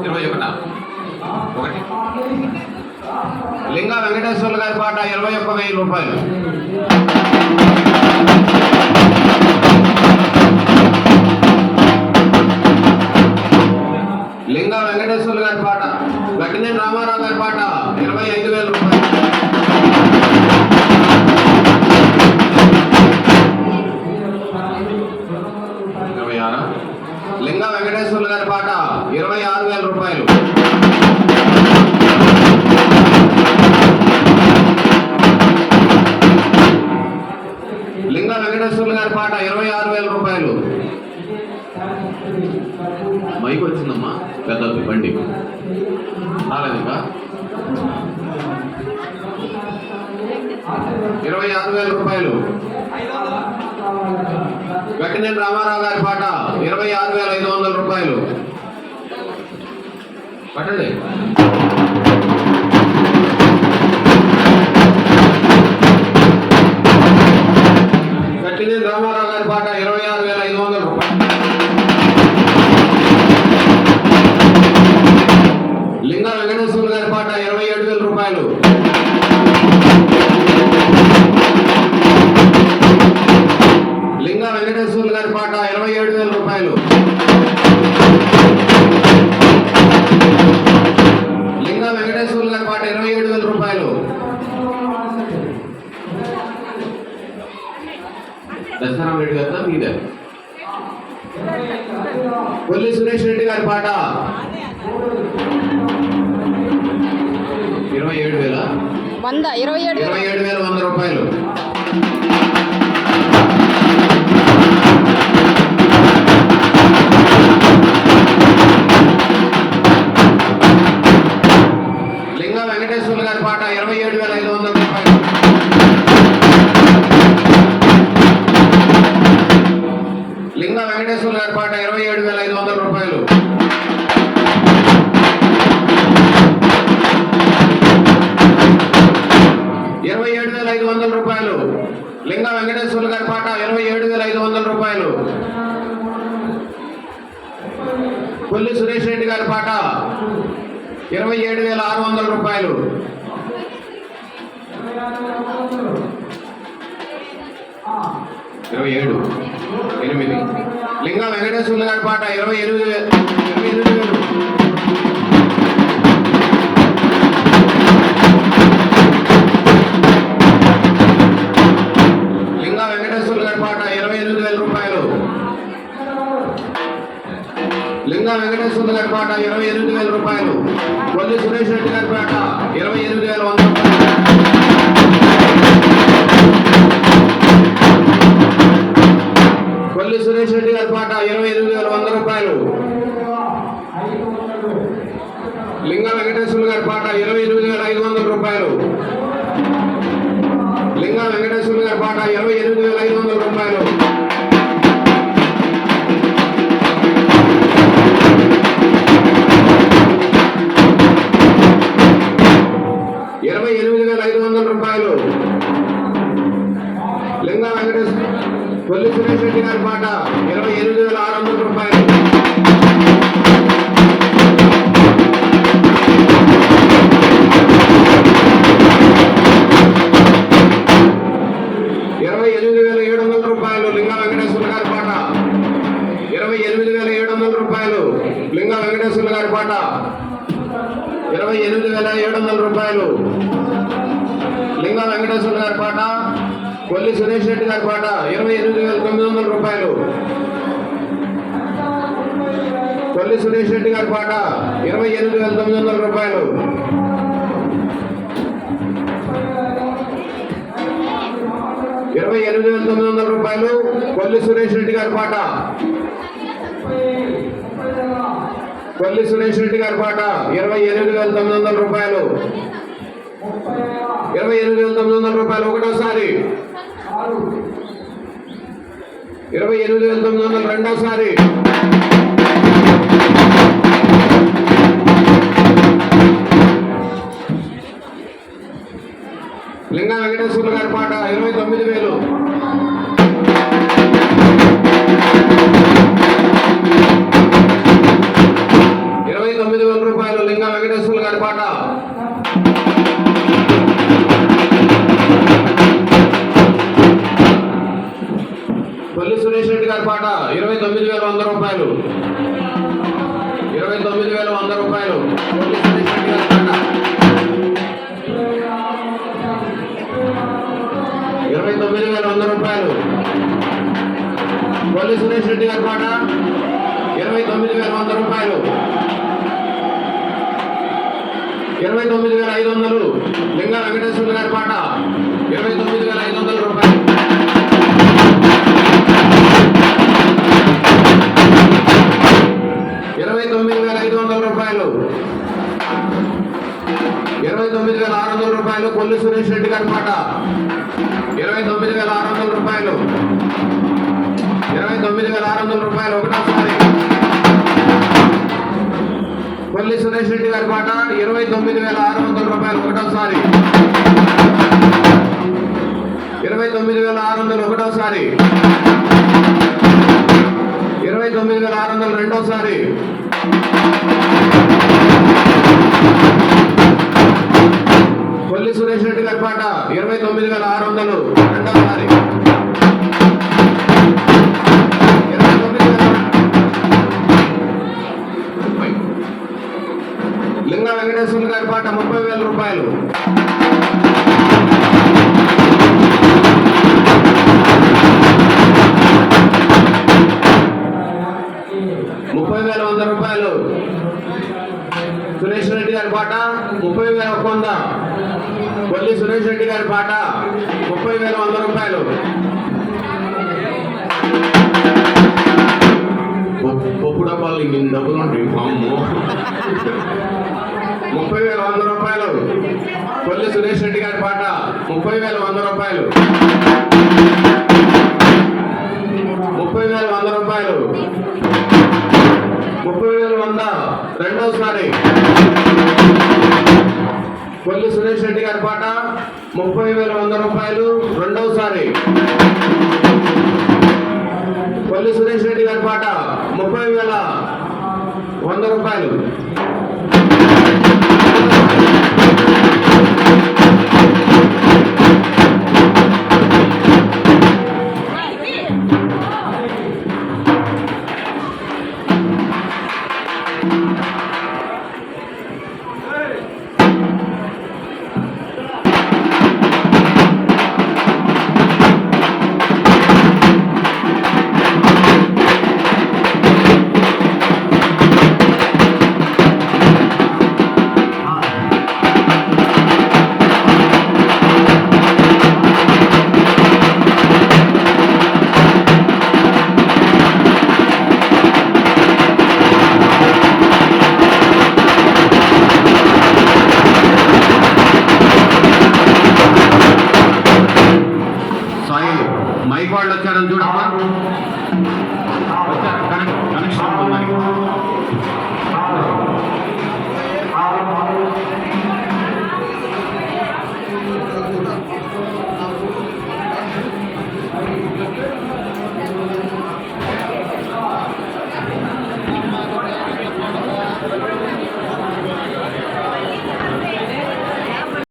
ఇరవై ఒకట ఒకటి లింగా వెంకటేశ్వర్లు గారి పాట ఇరవై ఒక్క వెయ్యి రూపాయలు వెంకటేశ్వర్లు గారి పాట ఇరవై ఆరు వేల రూపాయలు. లింగ వెంకటేశ్వర్లు గారి పాట ఇరవై ఆరు వేల రూపాయలు. మైక్ వచ్చిందమ్మా పెద్దది బండి. రాలేదు ఇరవై ఆరు వేల రూపాయలు. గట్టినేని రామారావు గారి పాట ఇరవై ఆరు వేల ఐదు వందల రూపాయలు. పట్టండి. గట్టినేని రామారావు గారి పాట ఇరవై ఆరు వేల ఐదు వందల రూపాయలు. లింగా వెంకటేశ్వర గారి పాట ఇరవై ఏడు వేల రూపాయలు. దసరా రెడ్డి గారు మీదే? కొల్లి సురేష్ రెడ్డి గారి పాట. ఇరవై ఏడు వేల? వంద ఇరవై ఏడు ఇరవై ఏడు వేల వంద రూపాయలు. వెంకటేశ్వర్లు గారి పాట ఇరవై ఏడు వేల ఐదు వందల రూపాయలు. ఇరవై ఏడు వేల ఐదు వందల రూపాయలు. లింగ వెంకటేశ్వర్లు గారి పాట ఇరవై ఏడు వేల ఐదు వందల రూపాయలు. కొల్లి సురేష్ రెడ్డి గారి పాట ఇరవై ఏడు వేల ఆరు వందల రూపాయలు. ఇరవై ఏడు ఎనిమిది. లింగా వెంకటేశ్వర్లు గారి పాట ఇరవై ఎనిమిది వే- ఇరవై ఎనిమిది వేలు. లింగా వెంకటేశ్వర్లు గారి పాట ఇరవై ఎనిమిది వేల రూపాయలు. లింగా వెంకటేశ్వర్లు గారి పాట ఇరవై ఎనిమిది వేల రూపాయలు. కొల్లి సురేష్ రెడ్డి గారి పాట ఇరవై ఎనిమిది వేల వంద రూపాయలు. సురేష్ రెడ్డి గారి పాట ఇరవై ఎనిమిది వేల వంద రూపాయలు. లింగా వెంకటేశ్వరులు గారి పాట ఇరవై ఎనిమిది వేల ఐదు వందల రూపాయలు. లింగా వెంకటేశ్వరులు గారి పాట ఇరవై ఎనిమిది వేల ఐదు వందల రూపాయలు. ఇరవై ఎనిమిది వేల ఐదు వందల రూపాయలు. కొల్లి సురేష్ రెడ్డి గారి పాట ఇరవై ఎనిమిది వేల ఆరు వందల రూపాయలు. ఇరవై ఎనిమిది వేల ఏడు వందల రూపాయలు లింగా వెంకటేశ్వర గారి పాట. ఇరవై ఎనిమిది వేల ఏడు వందల రూపాయలు లింగా వెంకటేశ్వర గారి పాట. ఇరవై ఎనిమిది వేల ఏడు వందల రూపాయలు లింగా వెంకటేశ్వర గారి పాట. కొల్లి సురేష్ రెడ్డి గారి పాట ఇరవై ఎనిమిది వేల తొమ్మిది వందల రూపాయలు. కొల్లి సురేష్ రెడ్డి గారి పాట ఇరవై ఎనిమిది వేల తొమ్మిది వందల రూపాయలు. ఇరవై ఎనిమిది వేల తొమ్మిది వందల రూపాయలు కొల్లి సురేష్ రెడ్డి గారి పాట. కొల్లి సురేష్ రెడ్డి గారి పాట ఇరవై ఎనిమిది వేల తొమ్మిది వందల రూపాయలు. ఇరవై ఎనిమిది వేల తొమ్మిది వందల రూపాయలు ఒకటోసారి. ఇరవై ఎనిమిది వేల తొమ్మిది వందల రెండోసారి. లింగా వెంకటేశ్వర గారి పాట ఇరవై తొమ్మిది వేలు. రూపాయలు. ఇరవై తొమ్మిది వేల వంద రూపాయలు. పాట ఇరవై తొమ్మిది వేల వంద రూపాయలు. కొల్లి సురేష్ రెడ్డి గారి పాట. ఇరవై తొమ్మిది వేల వంద రూపాయలు. ఇరవై తొమ్మిది వేల ఐదు వందలు. లింగా వెంకటేశ్వర గారి పాట. ఇరవై తొమ్మిది వేల ఐదు వందల రూపాయలు. ఇరవై తొమ్మిది వేల ఆరు వందల రూపాయలు కొల్లి సురేష్ రెడ్డి గారి పాట. ఇరవై తొమ్మిది వేల ఆరు వందల రూపాయలు. ఇరవై తొమ్మిది వేల ఆరు వందల రూపాయలు ఒకటోసారి. కొల్లి సురేష్ రెడ్డి గారి పాట ఇరవై తొమ్మిది వేల ఆరు వందల రూపాయలు ఒకటోసారి. ఇరవై తొమ్మిది వేల ఆరు వందలు ఒకటోసారి. ఇరవై తొమ్మిది వేల ఆరు వందలు రెండోసారి. కొల్లి సురేష్ రెడ్డి గారి ఇరవై తొమ్మిది వేల ఆరు వందలు రెండోసారి ఇరవై తొమ్మిది గారి పాట ముప్పై వేల రూపాయలు. పాట ముప్పై వేల వంద రూపాయలు. పప్పు- డబ్బాలు ఇన్ని డబ్బులు ఉంటాయి అమ్మో. ముప్పై వేల వంద రూపాయలు. కొల్లి సురేష్ రెడ్డి గారి పాట ముప్పై వేల వంద రూపాయలు. ముప్పై వేల వంద రూపాయలు. ముప్పై వేల వంద రెండోసారి. కొల్లి సురేష్ రెడ్డి గారి పాట ముప్పై వేల వంద రూపాయలు రెండవసారి. పల్లి సురేష్ రెడ్డి గారి పాట ముప్పై వేల వంద రూపాయలు.